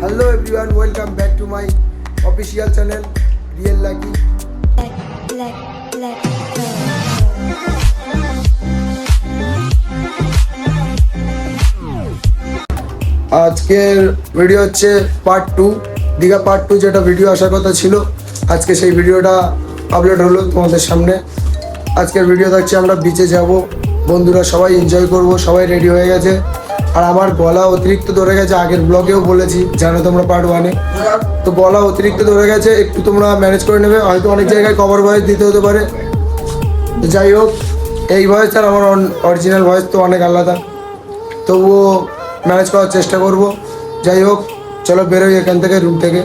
Hello everyone welcome back to my official channel real lucky. আজকের video হচ্ছে part two Digha part two যেটা video আসার কথা ছিল। আজকে সেই ভিডিওটা আপলোড হলো তোমাদের সামনে। আজকের ভিডিও থাকছে আমরা বিচে যাব। বন্ধুরা সবাই এনজয় করব, সবাই রেডি হয়ে গেছে। আর আমার গলা অতিরিক্ত ধরে গেছে, আগের ব্লগেও বলেছি, জানো তোমরা পার্ট ওয়ানে তো গলা অতিরিক্ত ধরে গেছে, একটু তোমরা ম্যানেজ করে নেবে, হয়তো অনেক জায়গায় কভার ভয়েস দিতে হতে পারে। যাই হোক, এই ভয়েস আর আমার অরিজিনাল ভয়েস তো অনেক আলাদা। তবুও ম্যানেজ করার চেষ্টা করব। যাই হোক, চলো বেরোই এখান থেকে রুম থেকে।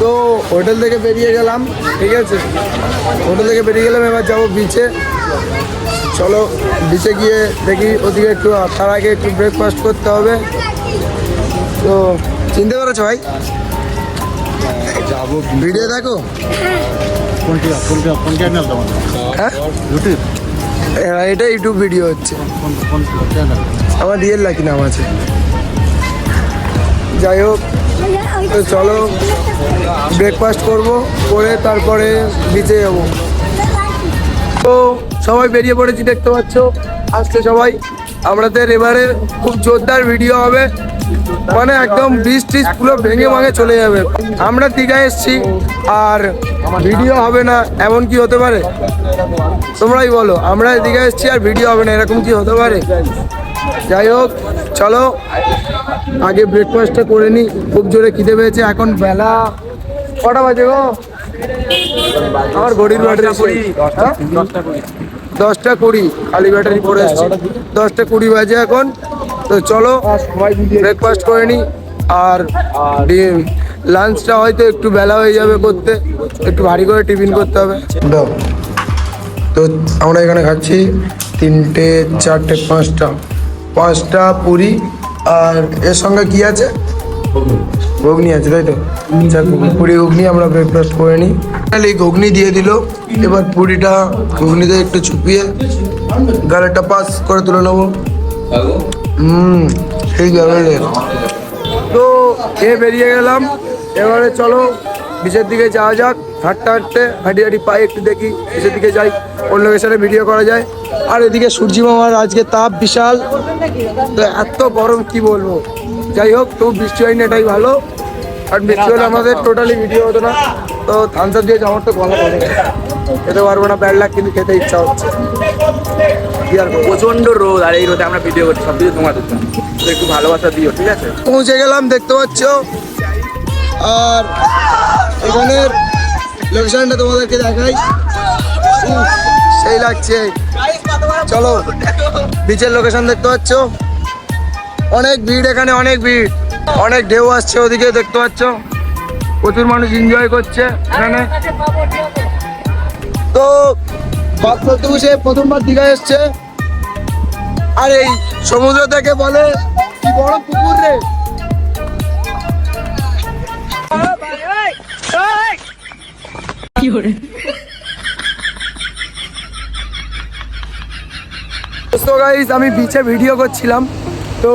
তো হোটেল থেকে বেরিয়ে গেলাম, ঠিক আছে? হোটেল থেকে বেরিয়ে গেলাম, এবার যাব বিচে চলো বিচে গিয়ে দেখি ওদিকে একটু তার আগে একটু ব্রেকফাস্ট করতে হবে। তো চিনতে পেরেছ ভাই? যাব। ভিডিও দেখো। হ্যাঁ? এটা ইউটিউব ভিডিও হচ্ছে। আমার রিয়েল লাকি নাম আছে। যাই হোক তো চলো ব্রেকফাস্ট করব করে তারপরে বিচে যাব। তো সবাই বেরিয়ে পড়েছি দেখতে পাচ্ছ? আসছে সবাই। আমাদের এবারে খুব জোরদার ভিডিও হবে। মানে একদম বীজ টিজ পুরো ভেঙে ভাঙে চলে যাবে। আমরা দীঘায় এসছি আর ভিডিও হবে না এমন কি হতে পারে? তোমরাই বলো। আমরা দীঘায় এসছি আর ভিডিও হবে না এরকম কি হতে পারে? যাই হোক চলো। আগে ব্রেকফাস্টটা করে নিই খুব জোরে খিদে পেয়েছে এখন বেলা কটা বাজে গো? আমার ঘড়ির ব্যাটারি হ্যাঁ? দশটা কুড়ি খালি ব্যাটারি পড়ে এসছি। দশটা কুড়ি বাজে এখন। তো চলো ব্রেকফাস্ট করে নিই আর লাঞ্চটা হয়তো একটু বেলা হয়ে যাবে করতে। একটু ভারী করে টিফিন করতে হবে। তো আমরা এখানে খাচ্ছি তিনটে চারটে পাঁচটা। পাঁচটা পুরি। আর এর সঙ্গে কি আছে? ঘুগনি আছে, তাই তো? পুরি ঘুগনি আমরা ব্রেকফাস্ট করে নিই। তাহলে এই ঘুগনি দিয়ে দিল। এবার পুরিটা ঘুগনিতে একটু চুপিয়ে গালেটা পাস করে তুলে নেব। হুম, সেই আছে তো খেয়ে বেরিয়ে গেলাম। এবারে চলো, বিচের দিকে যাওয়া যাক। হাঁটতে হাঁটতে হাঁটি হাঁটি পায়ে একটু দেখি বিচের দিকে যাই অন্য লোকেশনে ভিডিও করা যায়। আর এদিকে সূর্যি মামার আজকে তাপ বিশাল। তো এত গরম কি বলব? যাই হোক তো বৃষ্টি হয়নি এটাই ভালো। আর বৃষ্টি হলে আমাদের টোটালি ভিডিও হতো না। তো থামস আপ দিয়ে আমার তো গলা করে খেতে পারব না ব্যাড লাগ কিন্তু খেতে ইচ্ছা হচ্ছে? প্রচণ্ড রোদ আর এই রোদে আমরা ভিডিও করছি সব কিছু জন্য একটু ভালোবাসা দিও ঠিক আছে? পৌঁছে গেলাম দেখতে পাচ্ছ? আর এখানের লোকেশনটা তোমাদেরকে দেখাই। সেই লাগছে। চলো বিচের লোকেশন দেখতে পাচ্ছ? অনেক ভিড় এখানে, অনেক ভিড়। অনেক ঢেউ আসছে ওদিকে, দেখতে পাচ্ছ? প্রচুর মানুষ এনজয় করছে এখানে। তো বাচ্চা সে প্রথমবার দীঘা এসছে। আর এই সমুদ্র থেকে বলে, কি বড় পুকুর রে! তো গাইস আমি বিচে ভিডিও করছিলাম, তো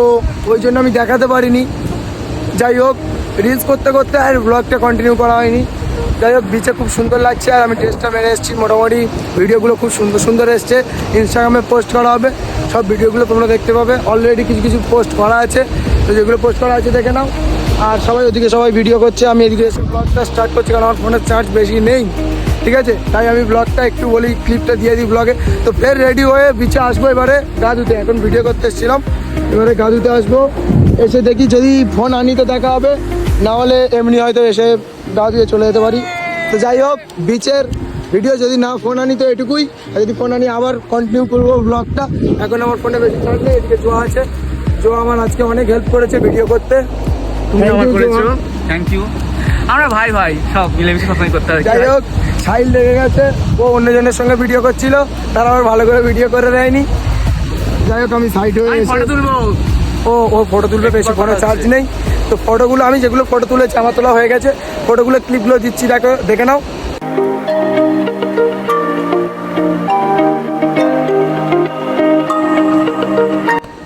ওই জন্য আমি দেখাতে পারিনি। যাই হোক রিলস করতে করতে আর ব্লগটা কন্টিনিউ করা হয়নি। যাই হোক বিচে খুব সুন্দর লাগছে আর আমি ড্রেসটা মেরে এসেছি। মোটামুটি ভিডিওগুলো খুব সুন্দর সুন্দর এসছে। ইনস্টাগ্রামে পোস্ট করা হবে। সব ভিডিওগুলো তোমরা দেখতে পাবে। অলরেডি কিছু কিছু পোস্ট করা আছে। তো যেগুলো পোস্ট করা আছে, দেখে নাও। আর সবাই ওদিকে সবাই ভিডিও করছে। আমি এদিকে এসে ব্লগটা স্টার্ট করছি, কারণ আমার ফোনের চার্জ বেশি নেই। ঠিক আছে? তাই আমি ব্লগটা একটু বলি ক্লিপটা দিয়ে দিই ব্লগে তো ফের রেডি হয়ে বিচে আসব এবারে গা ধুতে এখন ভিডিও করতে এসেছিলাম। এবারে গা ধুতে আসব। এসে দেখি যদি ফোন আনি তো দেখা হবে। না হলে এমনি হয়তো এসে গা চলে যেতে পারি। তো যাই হোক, বিচের ভিডিও যদি না ফোন আনি তো এটুকুই। আর যদি ফোন আনি, আবার কন্টিনিউ করব ব্লগটা এখন আমার ফোনে বেশি চার্জ নেই, এদিকে জোয়া আছে। জোয়া আমার আজকে অনেক হেল্প করেছে ভিডিও করতে। তুমি Thank আমার করেছ। থ্যাংক ইউ আমরা ভাই ভাই সব মিলেমিশে সবসময় করতে যাই হোক সাইল লেগে গেছে। ও অন্যজনের সঙ্গে ভিডিও করছিল। তারা আবার ভালো করে ভিডিও করে দেয়নি। যাই হোক আমি সাইড হয়ে ফটো তুলবো। ও ও ফটো তুলবে বেশি ফোনে চার্জ নেই। তো ফটোগুলো আমি যেগুলো ফটো তুলেছি আমার তোলা হয়ে গেছে। ফটোগুলো ক্লিপগুলো দিচ্ছি দেখো দেখে নাও।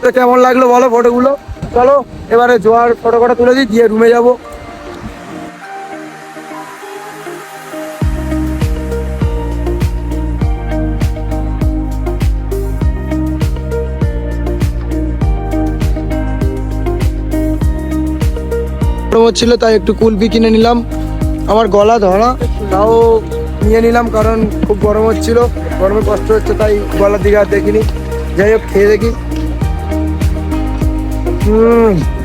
তো কেমন লাগল বলো ফটোগুলো চলো। এবারে জোয়ার ফটো ফটো তুলে দিই দিয়ে রুমে যাব। হচ্ছিল তাই একটু কুলপি কিনে নিলাম। আমার গলা ধরা, তাও নিয়ে নিলাম, কারণ খুব গরম হচ্ছিল। গরমে কষ্ট হচ্ছে, তাই গলার দিকে আর দেখিনি। যাই হোক, খেয়ে দেখি। হুম।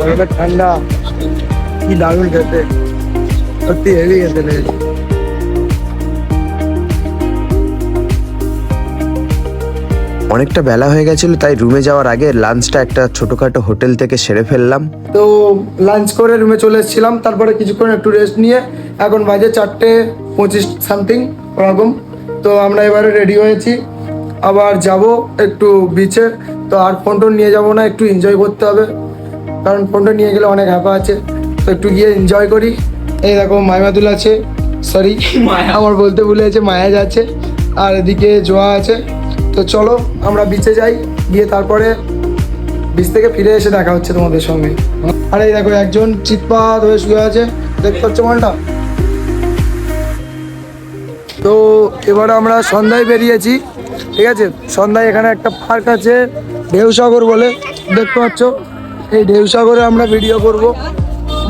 গরমে ঠান্ডা। কি দারুণ খেতে। সত্যি হেভি খেতে অনেকটা বেলা হয়ে গেছিল তাই রুমে যাওয়ার আগে লাঞ্চটা একটা ছোটখাটো হোটেল থেকে সেরে ফেললাম। তো লাঞ্চ করে রুমে চলে এসেছিলাম তারপরে কিছুক্ষণ একটু রেস্ট নিয়ে এখন বাজে চারটে পঁচিশ সামথিং ওরকম। তো আমরা এবারে রেডি হয়েছি। আবার যাব একটু বিচে তো আর ফোন টোন নিয়ে যাব না একটু এনজয় করতে হবে। কারণ ফোনটা নিয়ে গেলে অনেক হ্যাপা আছে। তো একটু গিয়ে এনজয় করি। এই দেখো মাইমাতুল আছে। সরি আমার বলতে ভুলে আছে মায়াজ আছে। আর এদিকে জোয়া আছে। তো চলো আমরা বিচে যাই। গিয়ে তারপরে বিচ থেকে ফিরে এসে দেখা হচ্ছে তোমাদের সঙ্গে। আর এই দেখো একজন চিৎপাত হয়ে শুয়ে আছে। দেখতে পাচ্ছ মালটা? তো এবার আমরা সন্ধ্যায় বেরিয়েছি ঠিক আছে? সন্ধ্যায় এখানে একটা পার্ক আছে ঢেউসাগর বলে। দেখতে পাচ্ছ? এই ঢেউসাগরে আমরা ভিডিও করব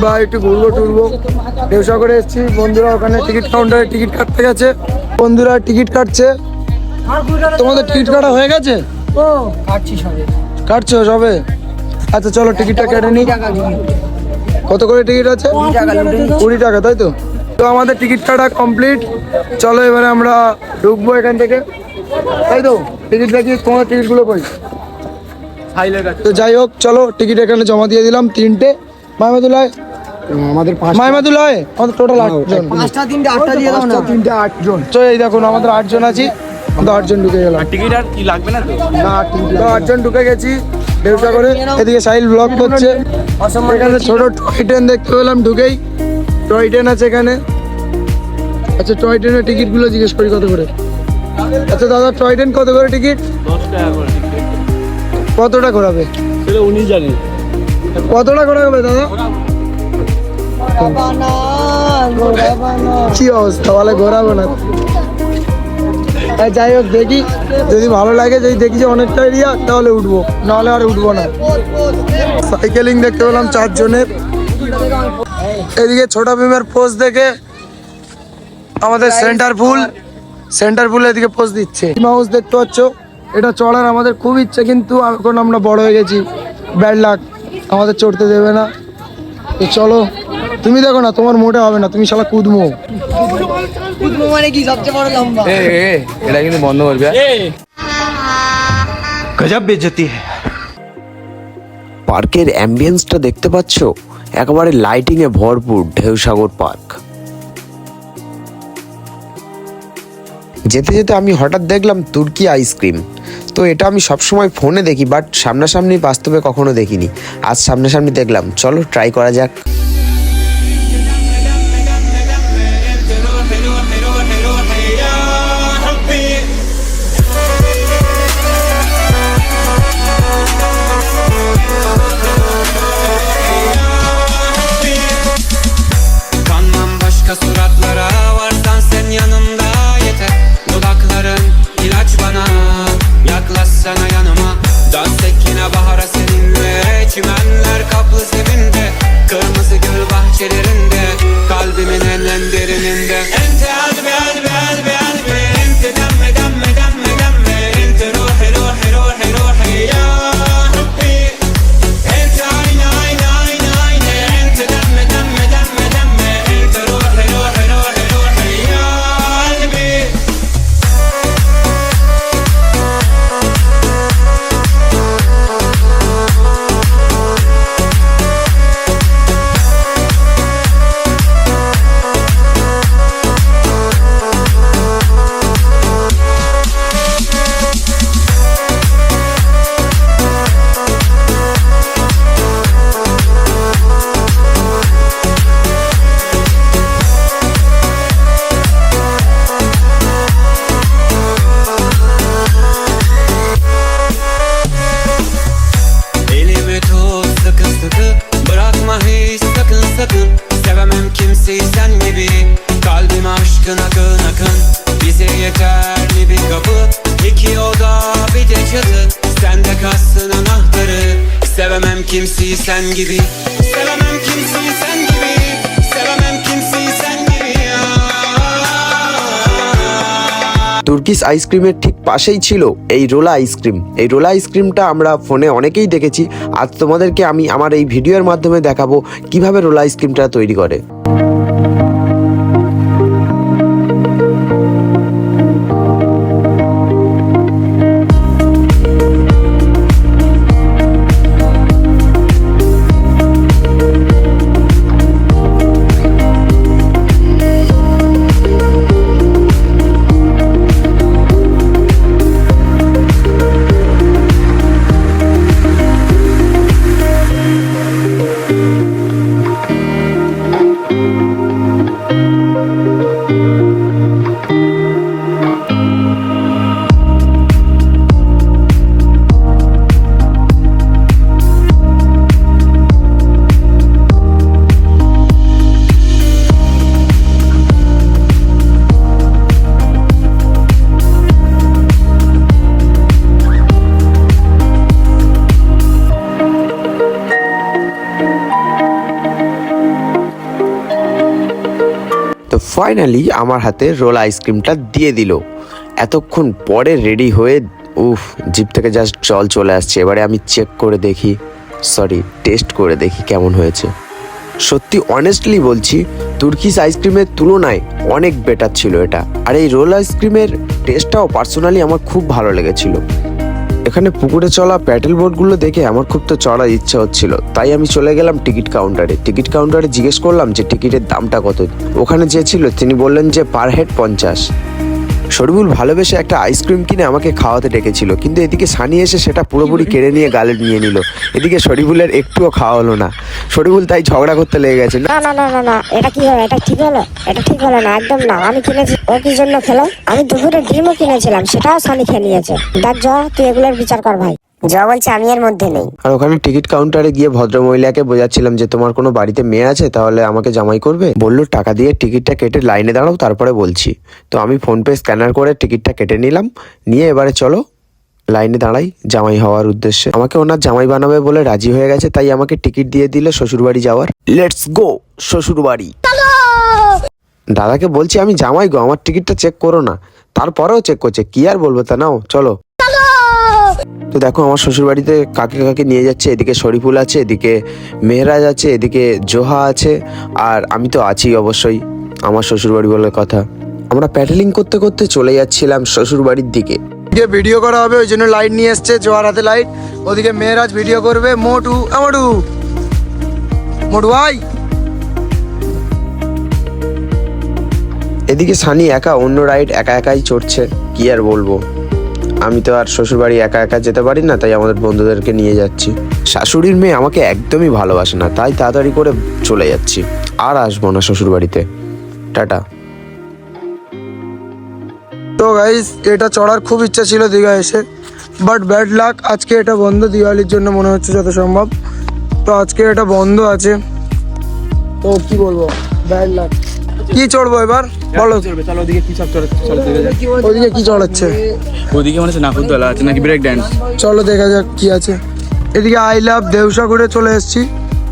বা একটু ঘুরবো, টুরবো। ঢেউসাগরে এসেছি, বন্ধুরা ওখানে টিকিট কাউন্টারে টিকিট কাটতে গেছে। বন্ধুরা টিকিট কাটছে। তোমাদের টিকিট কাটা হয়ে গেছে? কাটছো সবে? আচ্ছা চলো টিকিটটা কেটে নিই। কত করে টিকিট আছে? কুড়ি টাকা, তাই তো? তো আমাদের টিকিট কাটা কমপ্লিট চলো এবারে আমরা ঢুকবো এখান থেকে। তাই তো? টিকিট দেখি তোমার টিকিটগুলো কাছে তো যাই হোক চলো টিকিট এখানে জমা দিয়ে দিলাম তিনটে। মাহমুদুল্লাহ আমাদের পাঁচ মাহমুদুল্লাহ আমাদের টোটাল আটজন। পাঁচটা তিনটে আটটা দিয়ে দাও না। তিনটে আটজন। তো এই দেখুন আমাদের আটজন আছি। আমাদের আটজন ঢুকে গেলাম টিকিট আর কি লাগবে না তো? তো আটজন ঢুকে গেছি ব্যবসা করে। এদিকে সাইল ব্লক করছে। এখানে ছোট টয় ট্রেন দেখতে পেলাম ঢুকেই। টয় ট্রেন আছে এখানে। আচ্ছা টয় ট্রেনের টিকিটগুলো জিজ্ঞেস করি কত করে? আচ্ছা দাদা টয় ট্রেন কত করে টিকিট? দশ টাকা করে টিকিট। কতটা ঘোরাবে? সেটা উনি জানেন। কতটা ঘোরাবে দাদা? কি অবস্থা? বলে ঘোরাবো না। এই যাই হোক দেখি। যদি ভালো লাগে যদি দেখি যে অনেকটা এরিয়া তাহলে উঠবো। নাহলে আর উঠবো না। সাইকেলিং দেখতে পেলাম চারজনের। এদিকে ছোট ভীমের পোস্ট দেখে আমাদের সেন্টার ফুল। সেন্টার ফুল এদিকে পোস্ট দিচ্ছে। মাউস দেখতে পাচ্ছ? এটা চড়ার আমাদের খুব ইচ্ছে কিন্তু এখন আমরা বড় হয়ে গেছি। ব্যাড লাক আমাদের চড়তে দেবে না। তো চলো তুমি দেখো না তোমার মোটে হবে না তুমি শালা কুদমো। এ এ, এটা কিন্তু বন্ধ করবি হ্যাঁ? গজব বেজতি পার্কের অ্যাম্বিয়েন্সটা দেখতে পাচ্ছ? একেবারে লাইটিং এ ভরপুর ঢেউসাগর পার্ক। যেতে যেতে আমি হঠাৎ দেখলাম তুর্কি আইসক্রিম তো এটা আমি সবসময় ফোনে দেখি বাট সামনাসামনি বাস্তবে কখনো দেখিনি। আজ সামনাসামনি দেখলাম। চলো ট্রাই করা যাক। Sen gibi. Sevemem kimseyi sen gibi. Sevemem kimseyi sen gibi. Ya Turkish আইসক্রিমের ঠিক পাশেই ছিল এই রোলা আইসক্রিম এই রোলা আইসক্রিমটা আমরা ফোনে অনেকেই দেখেছি। আজ তোমাদেরকে আমি আমার এই ভিডিওর মাধ্যমে দেখাবো কীভাবে রোলা আইসক্রিমটা তৈরি করে। ফাইনালি আমার হাতে রোল আইসক্রিমটা দিয়ে দিল। এতক্ষণ পরে রেডি হয়ে, উফ জিপ থেকে জাস্ট জল চলে আসছে। এবারে আমি চেক করে দেখি। সরি টেস্ট করে দেখি কেমন হয়েছে। সত্যি অনেস্টলি বলছি, তুর্কিস আইসক্রিমের তুলনায় অনেক বেটার ছিল এটা। আর এই রোল আইসক্রিমের টেস্টটাও পার্সোনালি আমার খুব ভালো লেগেছিল। এখানে পুকুরে চলা প্যাডেল বোটগুলো দেখে আমার খুব তো চড়ার ইচ্ছা হচ্ছিল। তাই আমি চলে গেলাম টিকিট কাউন্টারে। টিকিট কাউন্টারে জিজ্ঞেস করলাম যে টিকিটের দামটা কত? ওখানে যে ছিল, তিনি বললেন যে পার হেড পঞ্চাশ। শরীফুল ভালোবেসে একটা আইসক্রিম কিনে আমাকে খাওয়াতে ডেকেছিল। কিন্তু এদিকে সানি এসে সেটা পুরোপুরি কেড়ে নিয়ে গালে নিয়ে নিল। এদিকে শরিবুলের একটুও খাওয়া হলো না। শরিবুল তাই ঝগড়া করতে লেগে গেছে। না না না না না না এটা কি হলো? এটা ঠিক হলো? এটা ঠিক হলো না, একদম না। আমি কিনেছি। ও কি জন্য খেলো? আমি দুপুরে ডিমও কিনেছিলাম, সেটাও সানি খেয়ে নিয়েছে। দেখ জ তুই এগুলোর বিচার কর ভাই। যা বলছে মধ্যে নেই। আর ওখানে টিকিট কাউন্টারে গিয়ে ভদ্র মহিলাকে বোঝাচ্ছিলাম যে তোমার কোনো বাড়িতে মেয়ে আছে, তাহলে আমাকে জামাই করবে? বলল, টাকা দিয়ে টিকিটটা কেটে লাইনে দাঁড়াও, তারপরে বলছি। তো আমি ফোনপে স্ক্যানার করে টিকিটটা কেটে নিলাম, নিয়ে এবারে চলো, লাইনে দাঁড়াই, জামাই হওয়ার উদ্দেশ্যে। আমাকে ওনার জামাই বানাবে বলে রাজি হয়ে গেছে, তাই আমাকে টিকিট দিয়ে দিল শ্বশুরবাড়ি যাওয়ার। লেটস গো শ্বশুরবাড়ি। দাদাকে বলছি, আমি জামাই গো, আমার টিকিটটা চেক করো না। তারপরেও চেক করছে, কি আর বলব তা নাও, চলো। তো দেখো আমার শ্বশুর বাড়িতে কাকে কাকে নিয়ে যাচ্ছে। এদিকে শরীফুল আছে এদিকে মেহরাজ আছে এদিকে জোহা আছে আর আমি তো আছি অবশ্যই আমার শ্বশুর বাড়ি বলে কথা। আমরা প্যাডেলিং করতে করতে চলে যাচ্ছিলাম শ্বশুর বাড়ির দিকে। ওদিকে ভিডিও করা হবে ওই জন্য লাইট নিয়ে এসছে জোয়ার হাতে লাইট ওদিকে মেয়েরাজ ভিডিও করবে মোটু আমাটু মোটু। ভাই। এদিকে সানি একা অন্য রাইড একা একাই চড়ছে কি আর বলব। আমি তো আর শ্বশুরবাড়ি একা একা যেতে পারি না, তাই আমাদের বন্ধুদেরকে নিয়ে যাচ্ছি। শাশুড়ির মেয়ে আমাকে একদমই ভালোবাসে না, তাই তাড়াতাড়ি করে চলে যাচ্ছি। আর আসব না শ্বশুরবাড়িতে। টাটা। তো গাইস এটা চড়ার খুব ইচ্ছা ছিল দীঘা এসে বাট ব্যাড লাক আজকে এটা বন্ধ। দিওয়ালির জন্য মনে হচ্ছে যত সম্ভব। তো আজকে এটা বন্ধ আছে। তো কি বলব? ব্যাড লাক কি চড়বো এবার? বলো। চলো ওদিকে কি সব চলে চলো দেখে যাক। ওদিকে কি চড়াচ্ছে? ওদিকে মনে নাকুরদোলা আছে নাকি ব্রেক ড্যান্স চলো দেখা যাক কি আছে। এদিকে আই লাভ দেউসাগরে চলে এসেছি।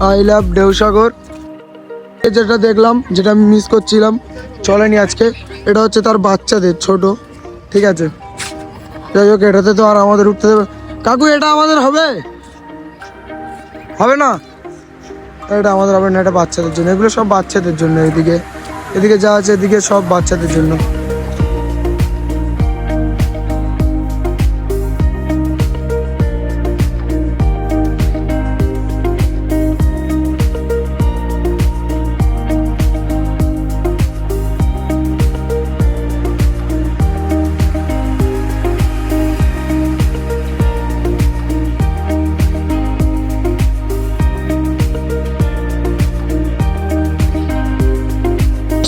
আই লাভ দেউসাগর এ যেটা দেখলাম যেটা আমি মিস করছিলাম। চলেনি আজকে। এটা হচ্ছে তার বাচ্চাদের ছোট। ঠিক আছে? যাই হোক এটাতে তো আর আমাদের উঠতে দেবে। কাকু এটা আমাদের হবে? হবে না? এটা আমাদের হবে না এটা বাচ্চাদের জন্য। এগুলো সব বাচ্চাদের জন্য এদিকে। এদিকে যা আছে এদিকে সব বাচ্চাদের জন্য।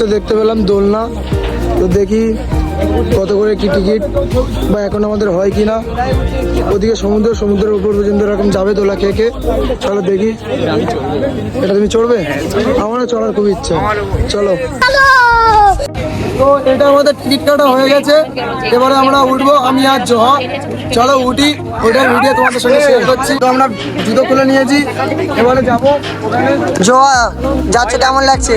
তো দেখতে পেলাম দোলনা। তো দেখি কত করে কি টিকিট বা এখন আমাদের হয় কি না ওদিকে সমুদ্র সমুদ্রের উপর পর্যন্ত এরকম যাবে দোলা খেয়ে খেয়ে। চলো দেখি। এটা তুমি চড়বে? আমারও চড়ার খুব ইচ্ছা। চলো। তো এটা আমাদের টিকিট কাটা হয়ে গেছে। এবারে আমরা উঠবো আমি আর জহ। চলো উঠি। ওটার ভিডিও তোমাদের সঙ্গে শেয়ার করছি। তো আমরা জুতো খুলে নিয়েছি এবারে যাব ওখানে। জোয়া যাচ্ছে কেমন লাগছে?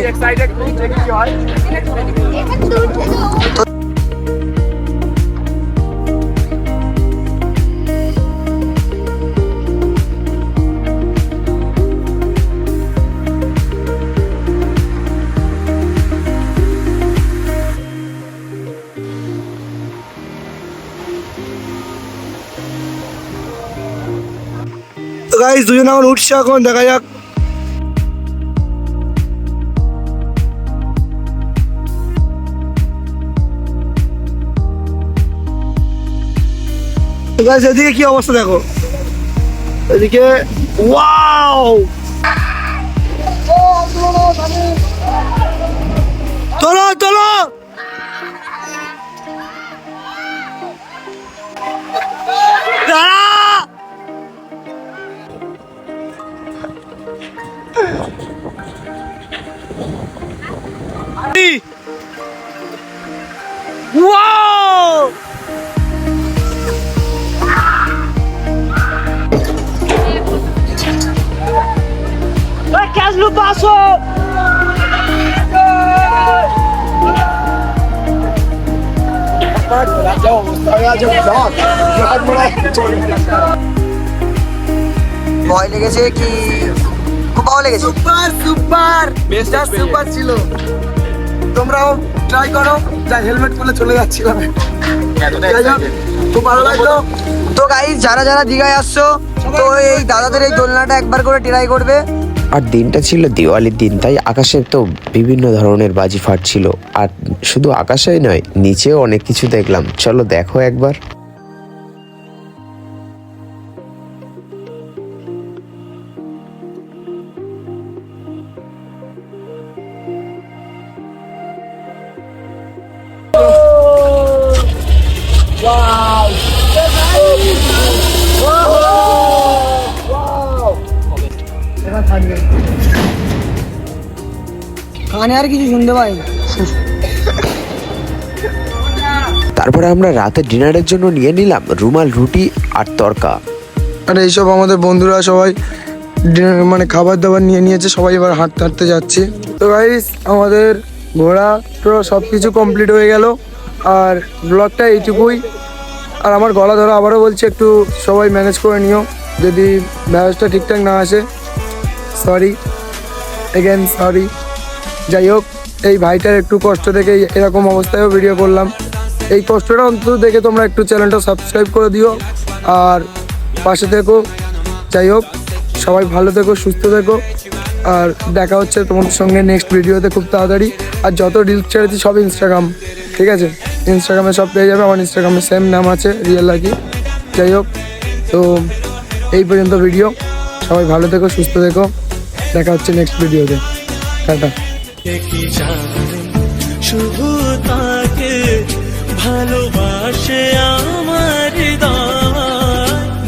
তো গাইস দুজন আমার উঠছে এখন, দেখা যাক। তো গাইস এদিকে কি অবস্থা দেখো? এদিকে ওয়াও তোলো তোলো! ভয় লেগেছে কি? খুব ভালো লেগেছে। Super super. বেস্ট সুপার ছিল। তোমরাও ট্রাই করো। যা হেলমেট খুলে চলে যাচ্ছিলাম। খুব ভালো লাগল। তো গাইজ যারা যারা দীঘায় আসছো তো এই দাদাদের এই দোলনাটা একবার করে ট্রাই করবে। আর দিনটা ছিল দিওয়ালির দিন, তাই আকাশে তো বিভিন্ন ধরনের বাজি ফাটছিল। আর শুধু আকাশেই নয়, নিচেও অনেক কিছু দেখলাম। চলো দেখো একবার। কানে আর কিছু শুনতে পাই তারপরে আমরা রাতে ডিনারের জন্য নিয়ে নিলাম রুমাল রুটি আর তরকা। আর এইসব আমাদের বন্ধুরা সবাই মানে খাবার দাবার নিয়ে নিয়েছে সবাই এবার হাঁটতে হাঁটতে যাচ্ছি। তো গাইস আমাদের ঘোরা টোরা সব কিছু কমপ্লিট হয়ে গেল। আর ব্লগটা এইটুকুই। আর আমার গলা ধরা আবারও বলছি একটু সবাই ম্যানেজ করে নিও। যদি ব্যালেন্সটা ঠিকঠাক না আসে সরি এগেন সরি যাই হোক, এই ভাইটার একটু কষ্ট দেখে এরকম অবস্থায়ও ভিডিও করলাম। এই কষ্টটা অন্তত দেখে তোমরা একটু চ্যানেলটা সাবস্ক্রাইব করে দিও। আর পাশে থেকো। যাই হোক, সবাই ভালো থেকো, সুস্থ থেকো। আর দেখা হচ্ছে তোমাদের সঙ্গে নেক্সট ভিডিওতে খুব তাড়াতাড়ি। আর যত রিলস ছেড়েছি সব ইনস্টাগ্রাম ঠিক আছে? ইনস্টাগ্রামে সব পেয়ে যাবে। আমার ইনস্টাগ্রামে সেম নাম আছে রিয়েল লাগি যাই হোক, তো এই পর্যন্ত ভিডিও সবাই ভালো থেকো, সুস্থ থেকো। দেখা হচ্ছে নেক্সট ভিডিওতে টাটা। কি জানে শুধু তাকে ভালোবাসে হৃদয়